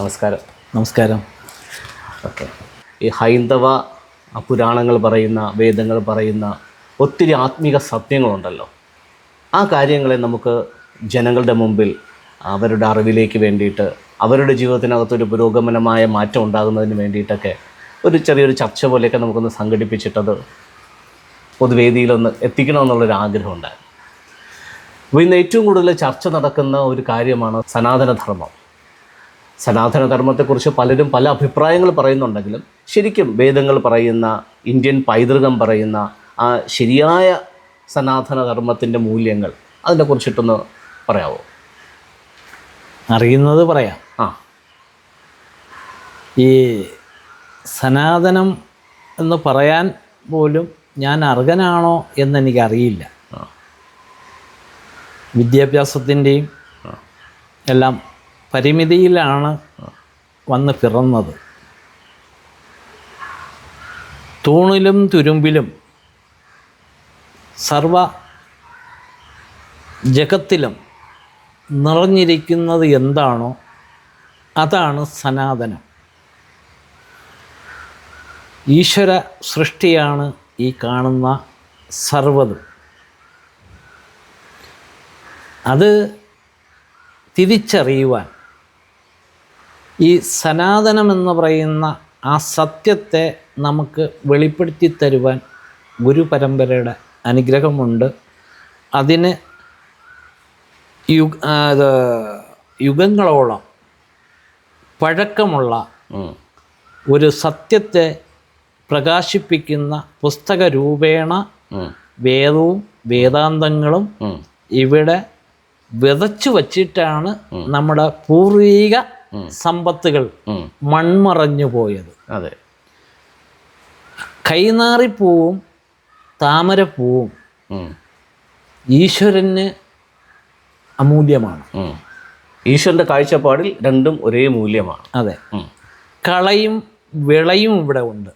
നമസ്കാരം. നമസ്കാരം. ഓക്കെ. ഈ ഹൈന്ദവ പുരാണങ്ങൾ പറയുന്ന വേദങ്ങൾ പറയുന്ന ഒത്തിരി ആത്മീക സത്യങ്ങളുണ്ടല്ലോ. ആ കാര്യങ്ങളെ നമുക്ക് ജനങ്ങളുടെ മുമ്പിൽ അവരുടെ അറിവിലേക്ക് വേണ്ടിയിട്ട് അവരുടെ ജീവിതത്തിനകത്തൊരു പുരോഗമനമായ മാറ്റം ഉണ്ടാകുന്നതിന് വേണ്ടിയിട്ടൊക്കെ ഒരു ചെറിയൊരു ചർച്ച പോലെയൊക്കെ നമുക്കൊന്ന് സംഘടിപ്പിച്ചിട്ടത് പൊതുവേദിയിലൊന്ന് എത്തിക്കണമെന്നുള്ളൊരു ആഗ്രഹമുണ്ടായിരുന്നു. അപ്പോൾ ഇന്ന് ഏറ്റവും കൂടുതൽ ചർച്ച നടക്കുന്ന ഒരു കാര്യമാണ് സനാതനധർമ്മം. സനാതനധർമ്മത്തെക്കുറിച്ച് പലരും പല അഭിപ്രായങ്ങൾ പറയുന്നുണ്ടെങ്കിലും ശരിക്കും വേദങ്ങൾ പറയുന്ന ഇന്ത്യൻ പൈതൃകം പറയുന്ന ആ ശരിയായ സനാതനധർമ്മത്തിന്റെ മൂല്യങ്ങൾ അതിനെക്കുറിച്ചിട്ടൊന്ന് പറയാമോ അറിയുന്നത് പറയാം. ആ. ഈ സനാതനം എന്ന് പറയാൻ പോലും ഞാൻ അർഹനാണോ എന്നെനിക്കറിയില്ല. വിദ്യാഭ്യാസത്തിന്റെയും എല്ലാം പരിമിതിയിലാണ് വന്ന് പിറന്നത്. തൂണിലും തുരുമ്പിലും സർവ ജഗത്തിലും നിറഞ്ഞിരിക്കുന്നത് എന്താണോ അതാണ് സനാതനം. ഈശ്വര സൃഷ്ടിയാണ് ഈ കാണുന്ന സർവതും. അത് തിരിച്ചറിയുവാൻ ഈ സനാതനമെന്ന് പറയുന്ന ആ സത്യത്തെ നമുക്ക് വെളിപ്പെടുത്തി തരുവാൻ ഗുരുപരമ്പരയുടെ അനുഗ്രഹമുണ്ട്. അതിന് യുഗ യുഗങ്ങളോളം പഴക്കമുള്ള ഒരു സത്യത്തെ പ്രകാശിപ്പിക്കുന്ന പുസ്തക രൂപേണ. വേദവും വേദാന്തങ്ങളും ഇവിടെ വിതച്ചു വച്ചിട്ടാണ് നമ്മുടെ പൂർവീക സമ്പത്തുകൾ മൺമറഞ്ഞു പോയത്. അതെ. കൈനാറിപ്പൂവും താമരപ്പൂവും. ഈശ്വരന് അമൂല്യമാണ്. ഈശ്വരന്റെ ഈശ്വരന്റെ കാഴ്ചപ്പാടിൽ രണ്ടും ഒരേ മൂല്യമാണ്. അതെ. കളയും വിളയും ഇവിടെ ഉണ്ട്.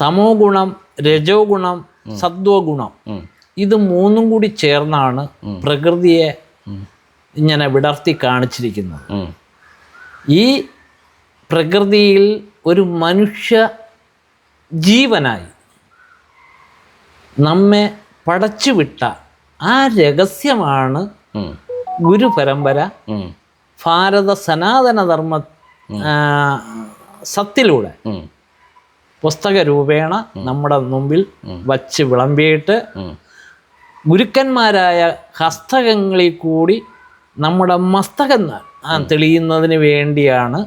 തമോ ഗുണം രജോ ഗുണം സത്വഗുണം ഇത് മൂന്നും കൂടി ചേർന്നാണ് പ്രകൃതിയെ ഇങ്ങനെ വിടർത്തി കാണിച്ചിരിക്കുന്നത്. ഈ പ്രകൃതിയിൽ ഒരു മനുഷ്യ ജീവനായി നമ്മെ പടച്ചുവിട്ട ആ രഹസ്യമാണ് ഗുരു ഗുരുപരമ്പര ഉം. ഭാരത സനാതനധർമ്മ സത്തിലൂടെ. പുസ്തക രൂപേണ നമ്മുടെ മുമ്പിൽ വച്ച് വിളമ്പിയിട്ട് ഗുരുക്കന്മാരായ ഹസ്തകങ്ങളിൽ കൂടി നമ്മുടെ മസ്തകം തെളിയുന്നതിന് വേണ്ടിയാണ്.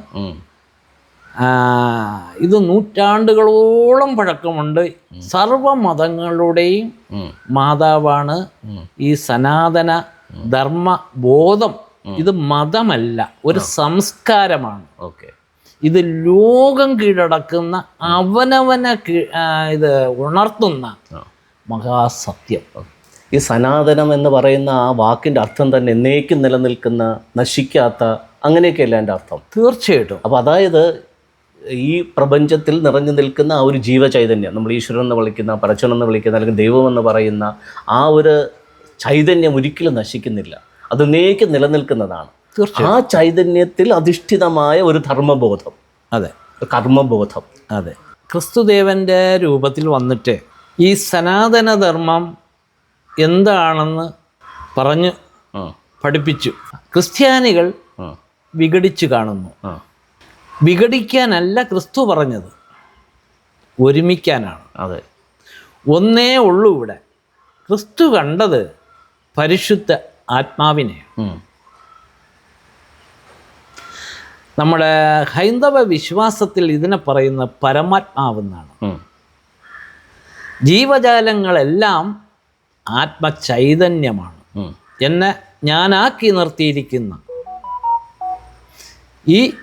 ഇത് നൂറ്റാണ്ടുകളോളം പഴക്കമുണ്ട്. സർവ മതങ്ങളുടെയും മാതാവാണ് ഈ സനാതന ധർമ്മ ബോധം ഇത് മതമല്ല ഒരു സംസ്കാരമാണ്. ഓക്കെ. ഇത് ലോകം കീഴടക്കുന്ന അവനവനെ കീ- ഇത് ഉണർത്തുന്ന. മഹാസത്യം. ഈ സനാതനം എന്ന് പറയുന്ന ആ വാക്കിന്റെ അർത്ഥം തന്നെ എന്നേക്കും നിലനിൽക്കുന്ന നശിക്കാത്ത അങ്ങനെയൊക്കെയല്ല എന്റെ അർത്ഥം? തീർച്ചയായിട്ടും. അപ്പോൾ അതായത് ഈ പ്രപഞ്ചത്തിൽ നിറഞ്ഞു നിൽക്കുന്ന ആ ഒരു ജീവചൈതന്യം നമ്മൾ ഈശ്വരൻ എന്ന് വിളിക്കുന്ന പരച്ചൻ എന്ന് വിളിക്കുന്ന അല്ലെങ്കിൽ ദൈവം എന്ന് പറയുന്ന ആ ഒരു ചൈതന്യം ഒരിക്കലും നശിക്കുന്നില്ല. അത് നേക്ക് നിലനിൽക്കുന്നതാണ്. ആ ചൈതന്യത്തിൽ അധിഷ്ഠിതമായ ഒരു ധർമ്മബോധം. അതെ. കർമ്മബോധം. അതെ. ക്രിസ്തുദേവന്റെ രൂപത്തിൽ വന്നിട്ട് ഈ സനാതനധർമ്മം എന്താണെന്ന് പറഞ്ഞ് പഠിപ്പിച്ചു. ക്രിസ്ത്യാനികൾ വിഘടിച്ചു കാണുന്നു. വിഘടിക്കാനല്ല ക്രിസ്തു പറഞ്ഞത്. ഒരുമിക്കാനാണ്. അതെ. ഒന്നേ ഉള്ളൂ ഇവിടെ. ക്രിസ്തു കണ്ടത് പരിശുദ്ധ ആത്മാവിനെ. നമ്മുടെ ഹൈന്ദവ വിശ്വാസത്തിൽ ഇതിനെ പറയുന്ന പരമാത്മാവെന്നാണ്. ജീവജാലങ്ങളെല്ലാം ആത്മചൈതന്യമാണ്. എന്നെ ഞാനാക്കി നിർത്തിയിരിക്കുന്ന ഈ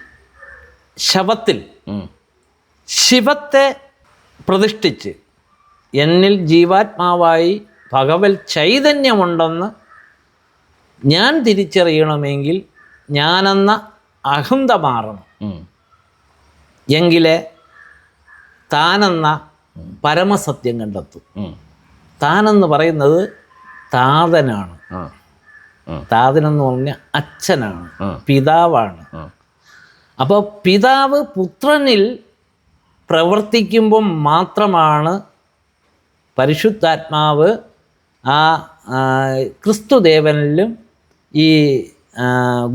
ശവത്തിൽ ശിവത്തെ പ്രതിഷ്ഠിച്ച് എന്നിൽ ജീവാത്മാവായി ഭഗവൽ ചൈതന്യമുണ്ടെന്ന് ഞാൻ തിരിച്ചറിയണമെങ്കിൽ ഞാനെന്ന അഹന്ത മാറണം. എങ്കിലേ താനെന്ന പരമസത്യം കണ്ടെത്തും. താനെന്ന് പറയുന്നത് താതനാണ്. താതനെന്ന് പറഞ്ഞ അച്ഛനാണ് പിതാവാണ്. അപ്പോൾ പിതാവ് പുത്രനിൽ പ്രവർത്തിക്കുമ്പം മാത്രമാണ് പരിശുദ്ധാത്മാവ് ആ ക്രിസ്തുദേവനിലും ഈ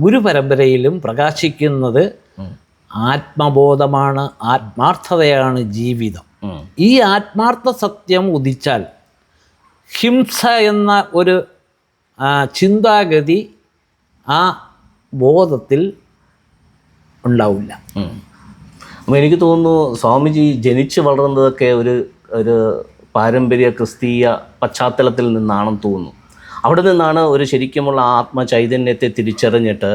ഗുരുപരമ്പരയിലും പ്രകാശിക്കുന്നത് ആത്മബോധമാണ് ആത്മാർത്ഥതയാണ് ജീവിതം. ഈ ആത്മാർത്ഥ സത്യം ഉദിച്ചാൽ ഹിംസ എന്ന ഒരു ചിന്താഗതി ആ ബോധത്തിൽ ഉണ്ടാവില്ല. അപ്പോൾ എനിക്ക് തോന്നുന്നു സ്വാമിജി ജനിച്ച് വളർന്നതൊക്കെ ഒരു ഒരു പാരമ്പര്യ ക്രിസ്തീയ പശ്ചാത്തലത്തിൽ നിന്നാണെന്ന് തോന്നുന്നു. അവിടെ നിന്നാണ് ഒരു ശരിക്കുമുള്ള ആത്മചൈതന്യത്തെ തിരിച്ചറിഞ്ഞിട്ട്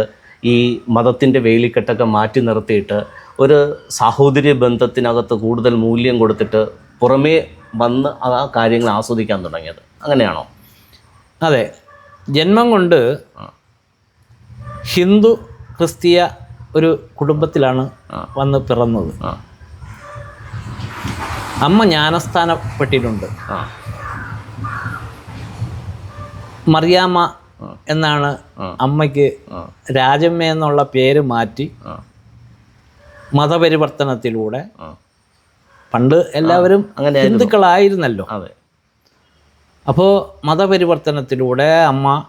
ഈ മതത്തിന്റെ വേലിക്കെട്ടൊക്കെ മാറ്റി നിർത്തിയിട്ട് ഒരു സാഹോദര്യ ബന്ധത്തിനകത്ത് കൂടുതൽ മൂല്യം കൊടുത്തിട്ട് പുറമേ വന്ന് ആ കാര്യങ്ങൾ ആസ്വദിക്കാൻ തുടങ്ങിയത്. അങ്ങനെയാണോ? അതെ. ജന്മം കൊണ്ട് ഹിന്ദു ക്രിസ്തീയ ഒരു കുടുംബത്തിലാണ് വന്ന് പിറന്നത്. അമ്മ ജ്ഞാനസ്ഥാനപ്പെട്ടിട്ടുണ്ട്. മറിയാമ്മ എന്നാണ് അമ്മയ്ക്ക് രാജമ്മ എന്നുള്ള പേര് മാറ്റി മതപരിവർത്തനത്തിലൂടെ പണ്ട് എല്ലാവരും അങ്ങനെ ഹിന്ദുക്കളായിരുന്നല്ലോ. അതെ. അപ്പോൾ മതപരിവർത്തനത്തിലൂടെ അമ്മ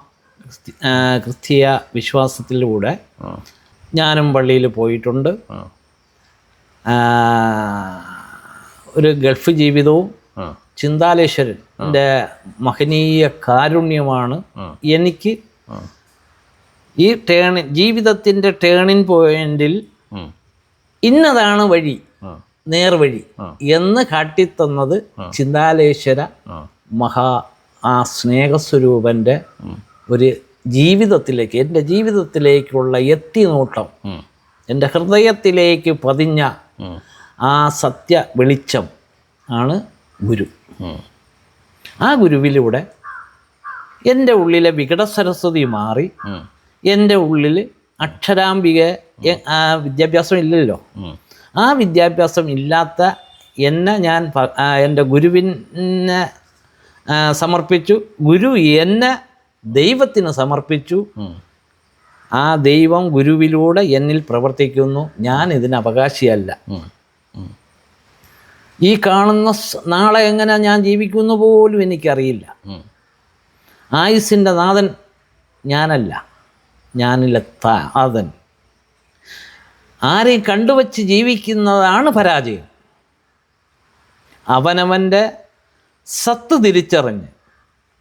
ക്രിസ്തീയ വിശ്വാസത്തിലൂടെ ഞാനും പള്ളിയിൽ പോയിട്ടുണ്ട്. ഒരു ഗൾഫ് ജീവിതവും ആ. ചിന്താലേശ്വരൻ എന്റെ മഹനീയ കാരുണ്യമാണ് എനിക്ക് ഈ ടേണി ജീവിതത്തിന്റെ ടേണിങ് പോയിന്റിൽ ഇന്നതാണ് വഴി. നേർവഴി എന്ന് കാട്ടിത്തന്നത് ചിന്താലേശ്വര മഹാ ആ സ്നേഹസ്വരൂപന്റെ ഒരു ജീവിതത്തിലേക്ക് എന്റെ ജീവിതത്തിലേക്കുള്ള എത്തിനോട്ടം നോട്ടം എന്റെ ഹൃദയത്തിലേക്ക് പതിഞ്ഞ ആ സത്യ വെളിച്ചം ആണ് ഗുരു. ആ ഗുരുവിലൂടെ എന്റെ ഉള്ളിലെ വികട സരസ്വതി മാറി. എന്റെ ഉള്ളിൽ അക്ഷരാംബിക വിദ്യാഭ്യാസം ഇല്ലല്ലോ. ആ വിദ്യാഭ്യാസം ഇല്ലാത്ത എന്നെ ഞാൻ എന്റെ ഗുരുവിനെ സമർപ്പിച്ചു. ഗുരു എന്നെ ദൈവത്തിന് സമർപ്പിച്ചു. ആ ദൈവം ഗുരുവിലൂടെ എന്നിൽ പ്രവർത്തിക്കുന്നു. ഞാൻ ഇതിന് അവകാശിയല്ല. ഈ കാണുന്ന നാളെ എങ്ങനെ ഞാൻ ജീവിക്കുന്നു പോലും എനിക്കറിയില്ല. ആയുസിന്റെ നാഥൻ ഞാനല്ല. ഞാനില്ല താതൻ ആരെയും കണ്ടുവച്ച് ജീവിക്കുന്നതാണ് പരാജയം. അവനവന്റെ സത്ത് തിരിച്ചറിഞ്ഞ്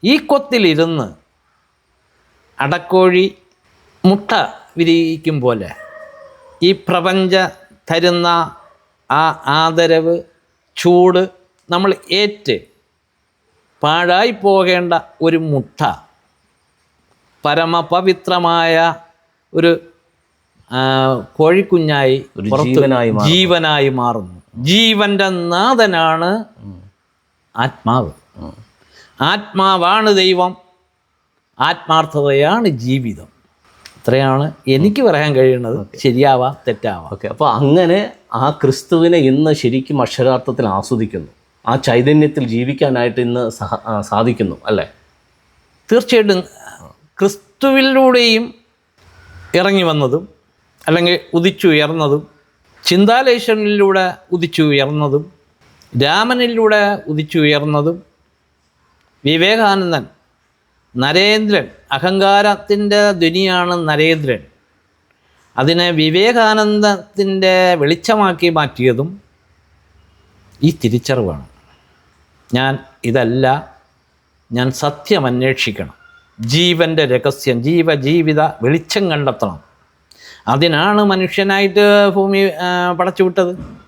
ഈ കൊത്തിലിരുന്ന് അടക്കോഴി മുട്ട വിരിയിക്കും പോലെ ഈ പ്രപഞ്ച തരുന്ന ആ ആദരവ് ചൂട് നമ്മൾ ഏറ്റ് പാഴായി പോകേണ്ട ഒരു മുട്ട പരമപവിത്രമായ ഒരു കോഴിക്കുഞ്ഞായി ജീവനായി മാറുന്നു. ജീവന്റെ നാഥനാണ് ആത്മാവ്. ആത്മാവാണ് ദൈവം. ആത്മാർത്ഥതയാണ് ജീവിതം. ഇത്രയാണ് എനിക്ക് പറയാൻ കഴിയുന്നത്. ശരിയാവാം തെറ്റാവാം. ഓക്കെ അപ്പോൾ അങ്ങനെ ആ ക്രിസ്തുവിനെ ഇന്ന് ശരിക്കും അക്ഷരാർത്ഥത്തിൽ ആസ്വദിക്കുന്നു. ആ ചൈതന്യത്തിൽ ജീവിക്കാനായിട്ട് ഇന്ന് സാധിക്കുന്നു അല്ലേ? തീർച്ചയായിട്ടും ക്രിസ്തുവിലൂടെയും ഇറങ്ങി വന്നതും അല്ലെങ്കിൽ ഉദിച്ചുയർന്നതും ചിന്താലേശനിലൂടെ ഉദിച്ചുയർന്നതും രാമനിലൂടെ ഉദിച്ചുയർന്നതും വിവേകാനന്ദൻ നരേന്ദ്രൻ അഹങ്കാരത്തിന്റെ ധ്വനിയാണ് നരേന്ദ്രൻ. അതിനെ വിവേകാനന്ദത്തിന്റെ വെളിച്ചമാക്കി മാറ്റിയതും ഈ തിരിച്ചറിവാണ്. ഞാൻ ഇതല്ല ഞാൻ സത്യം അന്വേഷിക്കണം. ജീവന്റെ രഹസ്യം ജീവജീവിത വെളിച്ചം കണ്ടെത്തണം. അതിനാണ് മനുഷ്യനായിട്ട് ഭൂമി പടച്ചു പടച്ചുവിട്ടത്.